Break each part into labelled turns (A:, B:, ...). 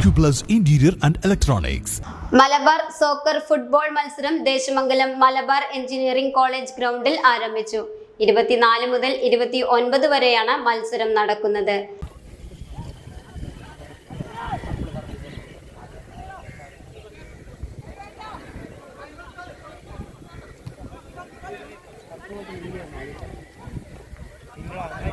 A: Acuplus interior and Electronics.
B: Malabar soccer football മത്സരം Desamangalam Malabar engineering college ഗ്രൗണ്ടിൽ ആരംഭിച്ചു ഇരുപത്തിനാല് മുതൽ ഇരുപത്തി ഒൻപത് വരെയാണ് മത്സരം നടക്കുന്നത്
C: മറ്റേ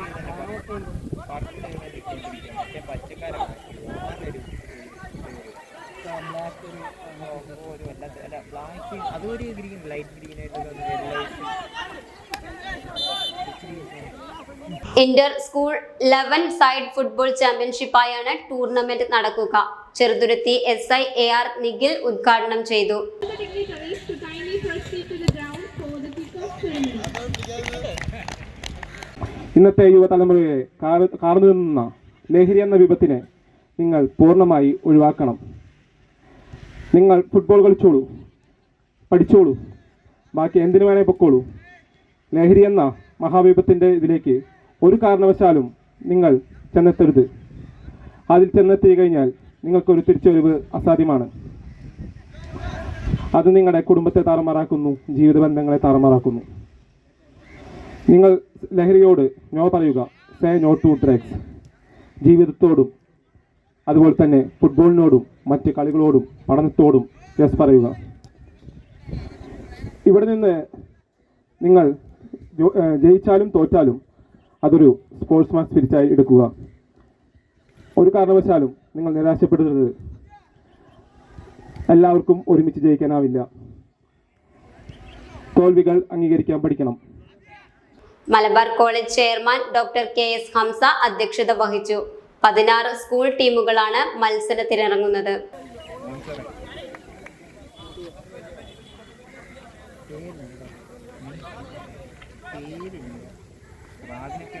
C: അതൊരു ഗ്രീൻ ഗ്രീൻ ആയിട്ട്
B: inter school eleven side football ചാമ്പ്യൻഷിപ്പായാണ് tournament നടക്കുക Cheruthuruthy S I A R Nikhil ഉദ്ഘാടനം ചെയ്തു.
D: ഇന്നത്തെ യുവതലമുറയെ കാർ- കാർന്നു നിന്ന ലഹരി എന്ന വിപത്തിനെ നിങ്ങൾ പൂർണമായി ഒഴിവാക്കണം നിങ്ങൾ ഫുട്ബോൾ കളിച്ചോളൂ പഠിച്ചോളൂ ബാക്കി എന്തിനു വേണേ പൊക്കോളൂ. ലഹരി എന്ന മഹാവിപത്തിന്റെ ഇതിലേക്ക് ഒരു കാരണവശാലും നിങ്ങൾ ചെന്നെത്തരുത്. അതിൽ ചെന്നെത്തി കഴിഞ്ഞാൽ നിങ്ങൾക്കൊരു തിരിച്ചുവരവ് അസാധ്യമാണ്. അത് നിങ്ങളുടെ കുടുംബത്തെ താറുമാറാക്കുന്നു ജീവിത ബന്ധങ്ങളെ താറുമാറാക്കുന്നു. നിങ്ങൾ ലഹരിയോട് നോ പറയുക സേ നോ ടു ഡ്രഗ്സ് ജീവിതത്തോടും അതുപോലെ തന്നെ ഫുട്ബോളിനോടും മറ്റ് കളികളോടും പഠനത്തോടും യെസ് പറയുക. ഇവിടെ നിന്ന് നിങ്ങൾ ജയിച്ചാലും തോറ്റാലും അതൊരു സ്പോർട്സ്മാൻ സ്പിരിറ്റായി എടുക്കുക. ഒരു കാരണവശാലും നിങ്ങൾ നിരാശപ്പെടരുത് എല്ലാവർക്കും ഒരുമിച്ച് ജയിക്കാനാവില്ല. തോൽവികൾ അംഗീകരിക്കാൻ പഠിക്കണം.
B: Malabar college chairman doctor K S Hamsa അധ്യക്ഷത വഹിച്ചു. പതിനാറ് സ്കൂൾ ടീമുകളാണ് മത്സരത്തിനിറങ്ങുന്നത്.
C: പേരുണ്ട് വാതിലൊക്കെ